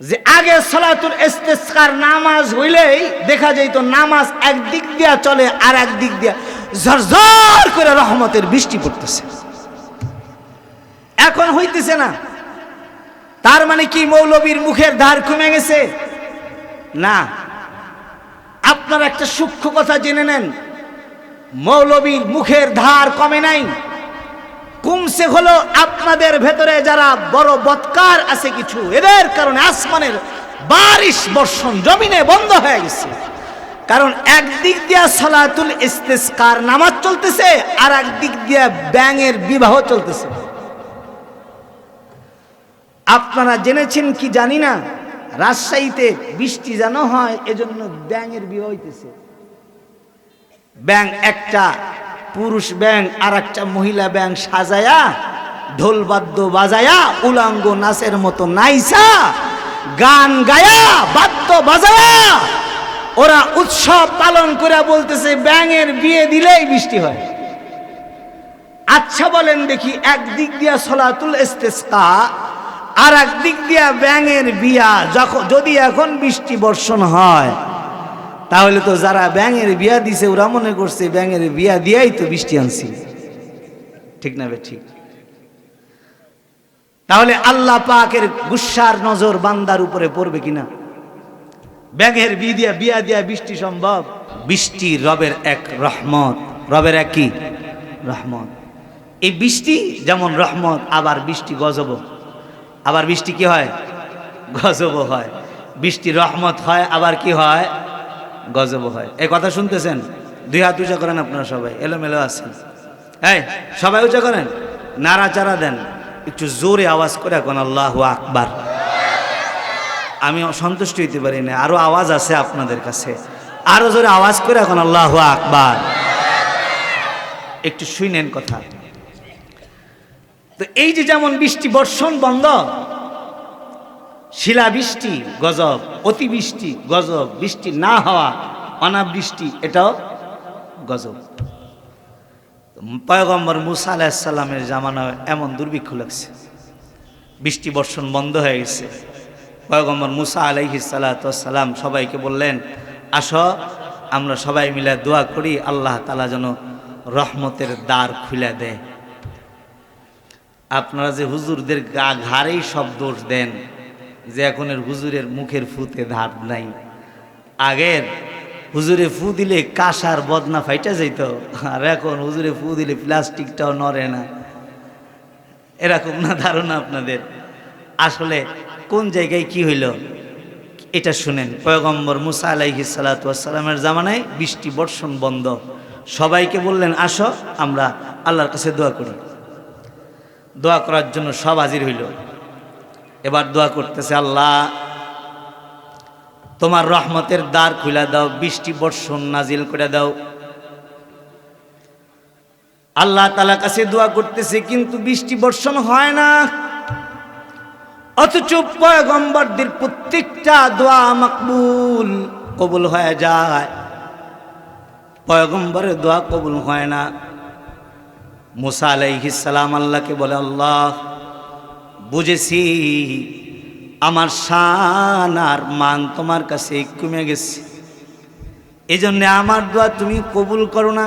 যে আগে সলাতুল ইস্তেসকার নামাজ হইলেই দেখা যাইতো নামাজ একদিক দিয়া চলে আর একদিক দিয়া ঝরঝর করে রহমতের বৃষ্টি পড়তেছে। এখন হইতেছে না। তার মানে কি মৌলবীর মুখের ধার কমে গেছে? না। আপনার একটা সূক্ষ্ম কথা জেনে নেন। মৌলবীর মুখের ধার কমে নাই। কমছে হলো আপনাদের ভেতরে যারা বড় বৎকার আছে কিছু, এদের কারণে আসমানের বারিশ বর্ষণ জমিনে বন্ধ হয়ে গেছে। কারণ একদিক দিয়া সালাতুল ইস্তেসকার নামাজ চলতেছে, আর একদিক দিয়া ব্যাঙের বিবাহ চলতেছে। আপনারা জেনেছেন কি জানি না, রাজশাহীতে বৃষ্টি যেন হয়, এজন্য ব্যাঙের বিবাহ হইতেছে। ব্যাং একটা পুরুষ ব্যাং আর একটা মহিলা ব্যাং সাজায়া ঢোলবাদ্য বাজায়া, উলাঙ্গ নাচের মতো নাইসা গান গায়া, বাদ্য বাজায়া। ওরা উৎসব পালন করে বলতেছে, ব্যাঙের বিয়ে দিলেই বৃষ্টি হয়। আচ্ছা বলেন দেখি, একদিক দিয়া সলাতুল ইস্তেসকা আর একদিক দিয়া ব্যাঙের বিয়া যখন যদি এখন বৃষ্টি বর্ষণ হয় তাহলে তো যারা ব্যাঙের বিয়া দিছে, ওরা মনে করছে ব্যাঙের বিয়া দিয়াই তো বৃষ্টি আনছি। ঠিক না বে ঠিক? তাহলে আল্লাহ পাকের গুসার নজর বান্দার উপরে পড়বে কিনা? ব্যাঙের বি দিয়া, বিয়া দিয়া বৃষ্টি সম্ভব? বৃষ্টি রবের এক রহমত। রবের এক কি? রহমত। এই বৃষ্টি যেমন রহমত, আবার বৃষ্টি গজব আবার বৃষ্টি কি হয়? গজব হয়। বৃষ্টি রহমত হয়, আবার কি হয়? গজব হয়। এই কথা শুনতেছেন? দুই হাত উঁচা করেন আপনারা সবাই, এলোমেলো আছেন। এই, সবাই উঁচা করেন? নাড়াচাড়া দেন। একটু জোরে আওয়াজ করে এখন আল্লাহ আকবার। আমি সন্তুষ্ট হইতে পারি না, আরও আওয়াজ আছে আপনাদের কাছে। আরও জোরে আওয়াজ করে এখন আল্লাহ আকবার। একটু শুনেন কথা। তো এই যে যেমন বৃষ্টি বর্ষণ বন্ধ শিলাবৃষ্টি গজব, অতিবৃষ্টি গজব, বৃষ্টি না হওয়া, অনাবৃষ্টি, এটাও গজব। পয়গম্বর মুসা আলাহিসাল্লামের জামানায় এমন দুর্ভিক্ষ লাগছে। বৃষ্টি বর্ষণ বন্ধ হয়ে গেছে। পয়গম্বর মুসা আলাইহি সালাম সবাইকে বললেন, আসো, আমরা সবাই মিলে দোয়া করি, আল্লাহ তালা যেন রহমতের দ্বার খুলে দেয়। আপনারা যে হুজুরদের গা ঘাড়েই সব দোষ দেন যে এখনের হুজুরের মুখের ফুতে ধার নাই। আগের হুজুরে ফু দিলে কাঁসার বদনা ফাইটা যাইত, আর এখন হুজুরে ফু দিলে প্লাস্টিকটাও নড়ে না। এরকম না ধারণা আপনাদের? আসলে কোন জায়গায় কি হইল? এটা শুনেন। পয়গম্বর মুসা আলাইহি সালাতামের জামানায় বৃষ্টি বর্ষণ বন্ধ। সবাইকে বললেন, আসো, আমরা আল্লাহর কাছে দোয়া করি। দোয়া করার জন্য সব হাজির হইল। এবার দোয়া করতেছে, আল্লাহ, তোমার রহমতের দ্বার খুলে দাও, বৃষ্টি বর্ষণ নাজিল করে দাও। আল্লাহ তালা কাছে দোয়া করতেছে, কিন্তু বৃষ্টি বর্ষণ হয় না। অথচ পয়গম্বরদের প্রত্যেকটা দোয়া মকবুল, কবুল হয়ে যায়। পয়গম্বরের দোয়া কবুল হয় না। মুসা আলাইহিসালাম আল্লাহকে বলে, আল্লাহ বুঝেছি, আমার শান আর মান তোমার কাছে কমে গেছে। এই জন্য আমার দোয়া তুমি কবুল করো না।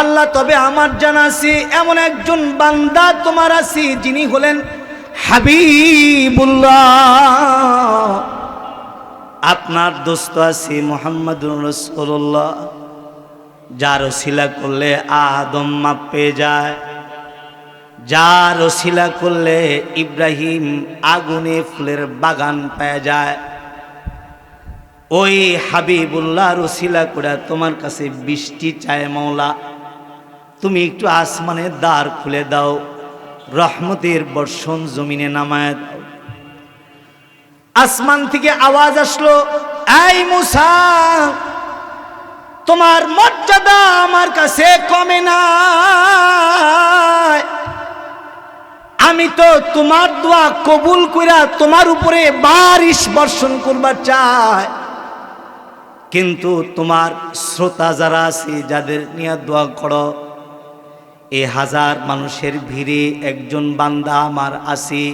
আল্লাহ, তবে আমার জানা এমন একজন বান্দা তোমার আছে, যিনি হলেন হাবিবুল্লাহ। আপনার দোস্ত আছে মোহাম্মদ রসুল্লাহ যার ওসিলা করলে আদম মাপ পেয়ে যায়। যার ওসিলা করলে ইব্রাহিম আগুনে ফুলের বাগান পেয়ে যায়। ওই হাবিবুল্লাহ রসিলা করে তোমার কাছে বৃষ্টি চায় মৌলা তুমি একটু আসমানের দ্বার খুলে দাও, রহমতের বর্ষণ জমিনে নামায় দাও। আসমান থেকে আওয়াজ আসলো, এই মুসা, তোমার মর্যাদা আমার কাছে কমে না আমি তো তোমার দোয়া কবুল কইরা তোমার উপরে বারিশ বর্ষণ করবার চাই। কিন্তু তোমার শ্রোতা যারা আছে, যাদের নিয়ে দোয়া করো, এ হাজার মানুষের ভিড়ে একজন বান্দা আমার আছে।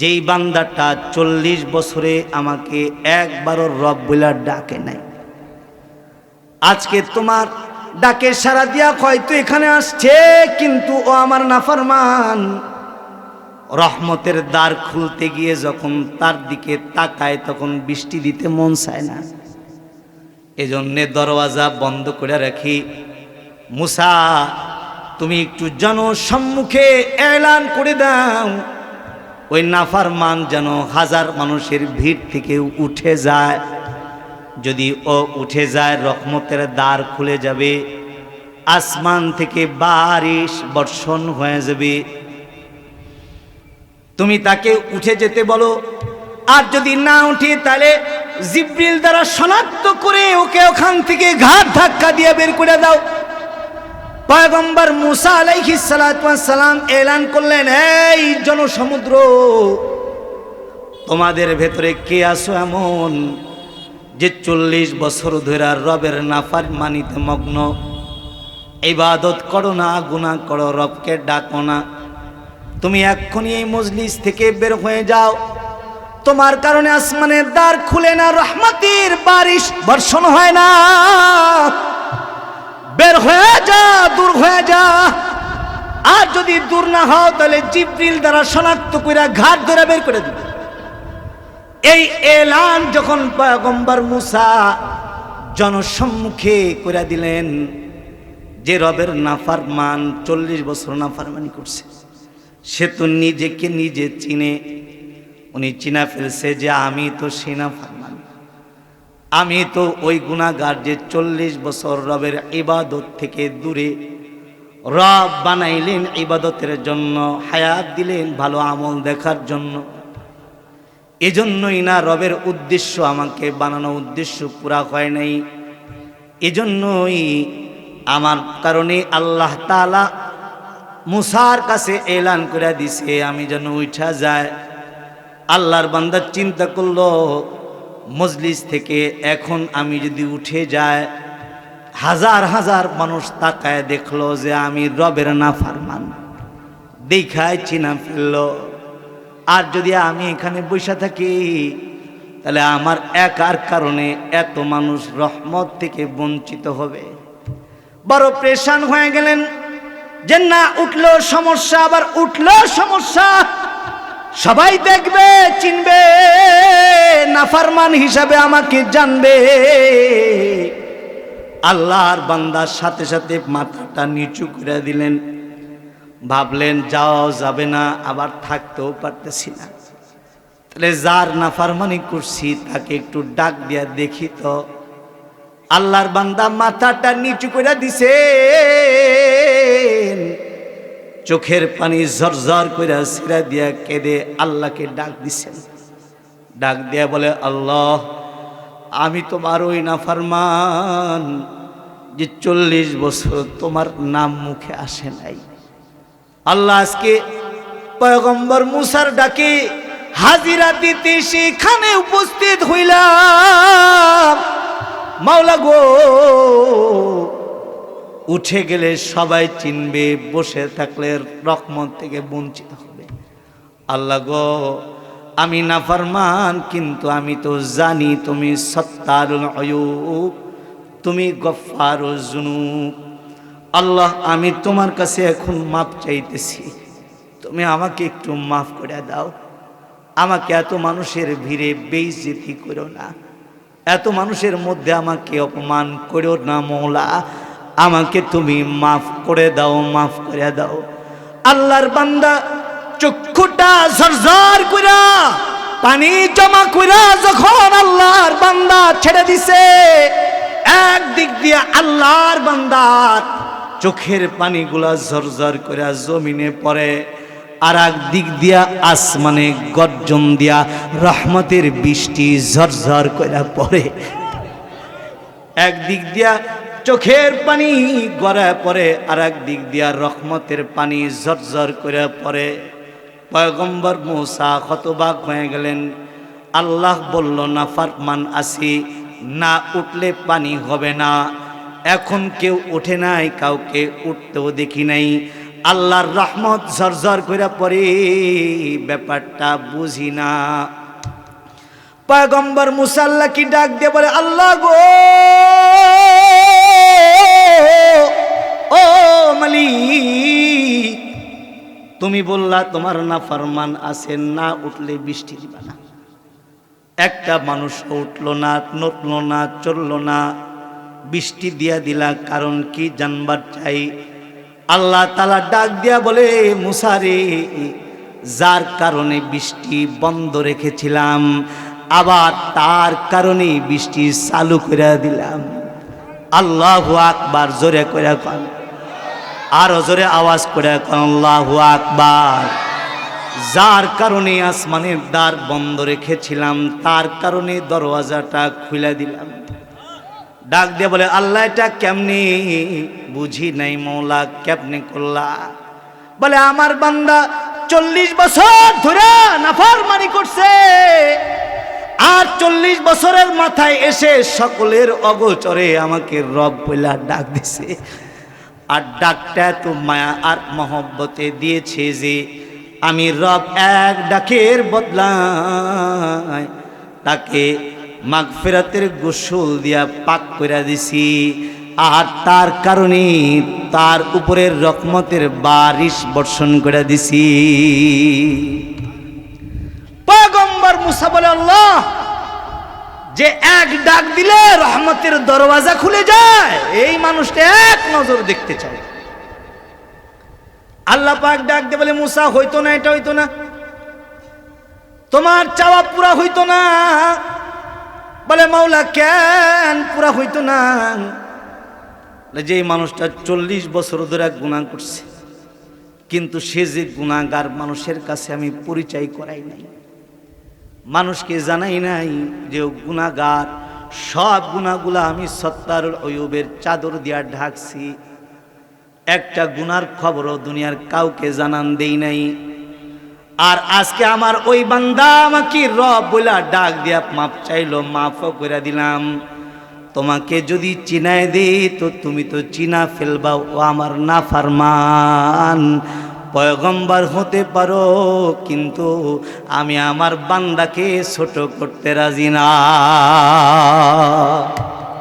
যেই বান্দাটা চল্লিশ বছরে আমাকে একবারও রব বইলা ডাকে নাই। আজকে তোমার ডাকে সারা দিয়া হয়তো এখানে আসছে? কিন্তু ও আমার নাফরমান। রহমতের দ্বার খুলতে গিয়ে যখন তার দিকে তাকায়, তখন বৃষ্টি দিতে মন চায় না। এজন্যে দরওয়াজা বন্ধ করে রাখি। মুসা, তুমি একটু জনসম্মুখে এলান করে দাও। ওই নাফার মান যেন হাজার মানুষের ভিড় থেকে উঠে যায়। যদি ও উঠে যায়, রহমতের দ্বার খুলে যাবে, আসমান থেকে বারিশ বর্ষণ হয়ে যাবে। তুমি তাকে উঠে যেতে বলো, আর যদি না উঠে, তাহলে জিব্রিল দ্বারা শনাক্ত করে ওকে ওখান থেকে ঘাট ধাক্কা দিয়ে বের করে দাও। পয়গম্বর মুসা আলাইহিস সালাম এলান করলেন, এই জনসমুদ্র, তোমাদের ভেতরে কে আসো এমন? যে চল্লিশ বছর ধরে রবের নাফার মানিতে মগ্ন। ইবাদত করো না গুণা করো, রবকে ডাকো না। তুমি এক্ষুনি এই মজলিস থেকে বের হয়ে যাও। তোমার কারণে আসমানের দ্বার খুলে না, রহমতের বারিশ বর্ষণ হয় না। বের হয়ে যা, দূর হয়ে যা। আর যদি দূর না হও, তাহলে জিব্রিল দ্বারা শনাক্ত করে ঘাট ধরে বের করে দিবে। এই এলান যখন পয়গম্বর মুসা জনসম্মুখে করে দিলেন যে রবের নাফার মান চল্লিশ বছর নাফারমানি করছে, সে তো নিজেকে নিজে চিনে। উনি চিনা ফেলছে যে আমি তো সিনা ফারমান আমি তো ওই গুণাগার যে চল্লিশ বছর রবের ইবাদত থেকে দূরে। রব বানাইলেন ইবাদতের জন্য, হায়াত দিলেন ভালো আমল দেখার জন্য। এজন্যই না রবের উদ্দেশ্য আমাকে বানানো উদ্দেশ্য পুরা হয় নাই। এজন্যই আমার কারণে আল্লাহ তালা মুসার কাছে এলান করে দিছে, আমি যেন উঠা যায় আল্লাহর বান্দার চিন্তা করল, মজলিস থেকে এখন আমি যদি উঠে যায় হাজার হাজার মানুষ তাকায় দেখল যে আমি রবের না ফারমান দেখায় চিনা ফেলল। আর যদি আমি এখানে বসে থাকি, তাহলে আমার একার কারণে এত মানুষ রহমত থেকে বঞ্চিত হবে। বড় প্রেশান হয়ে গেলেন। যে না উঠল, সমস্যা আবার উঠল, সমস্যা। সবাই দেখবে, চিনবে নাফারমান হিসাবে আমাকে জানবে। আল্লাহর বান্দার সাথে সাথে মাথাটা নিচু করে দিলেন। ভাবলেন, যাওয়াও যাবে না, আবার থাকতেও পারতেছি না। তাহলে যার না নাফারমানি করছি, তাকে একটু ডাক দিয়া দেখি তো। আল্লাহর বান্দা মাথাটা নিচু করে দিছে চোখের পানি ঝরঝর করে সিরা দিয়া কেঁদে আল্লাহকে ডাক দিছেন। ডাক দিয়া বলে, আল্লাহ, আমি তোমার ওই না নাফারমান যে চল্লিশ বছর তোমার নাম মুখে আসে নাই। আল্লাহ আজকে পয়গম্বর মুসার ডাকে হাজিরা দিতে সেখানে উপস্থিত হইলাম। মাওলা গো, উঠে গেলে সবাই চিনবে, বসে থাকলে রকমত থেকে বঞ্চিত হবে। আল্লাহ গো, আমি নাফরমান, কিন্তু আমি তো জানি তুমি সত্তারুল অয়ুব, তুমি গফার জুনুব। আল্লাহ, আমি তোমার কাছে এখন মাপ চাইতেছি। তুমি আমাকে একটু মাফ করে দাও। আমাকে এত মানুষের ভিড়ে বেইজ্জতি করো না। এত মানুষের মধ্যে আমাকে অপমান করো না, মৌলা। আমাকে তুমি মাফ করে দাও, মাফ করে দাও। আল্লাহর বান্দা, চক্ষুটা ঝরঝর কইরা, পানি জমা কইরা যখন আল্লাহর বান্দা ছেড়ে দিছে এক দিক দিয়ে আল্লাহর বান্দার চোখের পানিগুলা ঝরঝর করে জমিনে পড়ে। আর দিক দিয়া, আসমানে গর্জন দিয়া রহমতের বৃষ্টি ঝরঝর করে পড়ে। এক দিক দিয়া চোখের পানি গড়ায় পড়ে আর দিক দিয়া রহমতের পানি ঝরঝর করে পড়ে। পয়গম্বর মৌসা হতবাক হয়ে গেলেন। আল্লাহ বলল, না ফারমান আসি, না উঠলে পানি হবে না। এখন কেউ ওঠে নাই, কাউকে উঠতেও দেখি নাই। আল্লাহর রহমত ঝরঝর করে পরে ব্যাপারটা বুঝি না। পয়গম্বর মুসাল্লা কি ডাক দিয়ে বলে, আল্লাহ গো! ও মালি তুমি বললা তোমার না ফরমান আছে, না উঠলে বৃষ্টি দিবা না। একটা মানুষ উঠল না, নড়লো না চলল না। বৃষ্টি দিয়া দিলা, কারণ কি জানবার চাই? আল্লাহ তালা ডাক দিয়া বলে মুসারে যার কারণে বৃষ্টি বন্ধ রেখেছিলাম, আবার তার কারণে বৃষ্টি চালু করে দিলাম। আল্লাহ আকবার, জোরে করে কন। আরও জোরে আওয়াজ করে কন, আল্লাহ আকবার, যার কারণে আসমানের দ্বার বন্ধ রেখেছিলাম, তার কারণে দরওয়াজাটা খুলে দিলাম। ডাক দিয়ে বলে, আল্লাহ, এটা কেমনি? বুঝি নাই মৌলা, কেমনি করলা? বলে, আমার বান্দা চল্লিশ বছর ধরে নাফরমানি করছে আর চল্লিশ বছরের মাথায় এসে সকলের অগোচরে আমাকে রব বইলা ডাক দিছে। আর ডাকটা তো মায়া আর মহব্বতে দিয়েছে যে আমি রব এক ডাকের বদলায় তাকে মাগফেরাতের গোসল দিয়া পাক করে দিছি। আর তার কারণে তার উপরের রকমতের বারিশ বর্ষণ করে দিছি। পয়গম্বর মুসা বলে, আল্লাহ, যে এক ডাক দিলে রহমতের দরওয়াজা খুলে যায়। এই মানুষটা এক নজর দেখতে চায়। আল্লাহ পাক ডাক দিয়ে বলে, মুসা, হইতো না, এটা হইতো না। তোমার চাওয়া পুরা হইতো না। বলে, মাওলা, কেন? পুরা হইতো না। যে মানুষটা চল্লিশ বছর ধরে গুণা করছে, কিন্তু সে যে গুণাগার মানুষের কাছে আমি পরিচয় করাই নাই। মানুষকে জানাই নাই যে গুণাগার সব গুণাগুলা আমি সত্তার অয়ুবের চাদর দিয়া ঢাকছি। একটা গুনার খবরও দুনিয়ার কাউকে জানান দেই নাই। আর আজকে আমার ওই বান্দা আমাকে রব বইলা ডাক দিয়া মাপ চাইলো, মাফও করে দিলাম। তোমাকে যদি চিনায় দে তো তুমি তো চিনা ফেলবা ও আমার না ফারমান পয়গম্বর হতে পারো, কিন্তু আমি আমার বান্দাকে ছোট করতে রাজি না।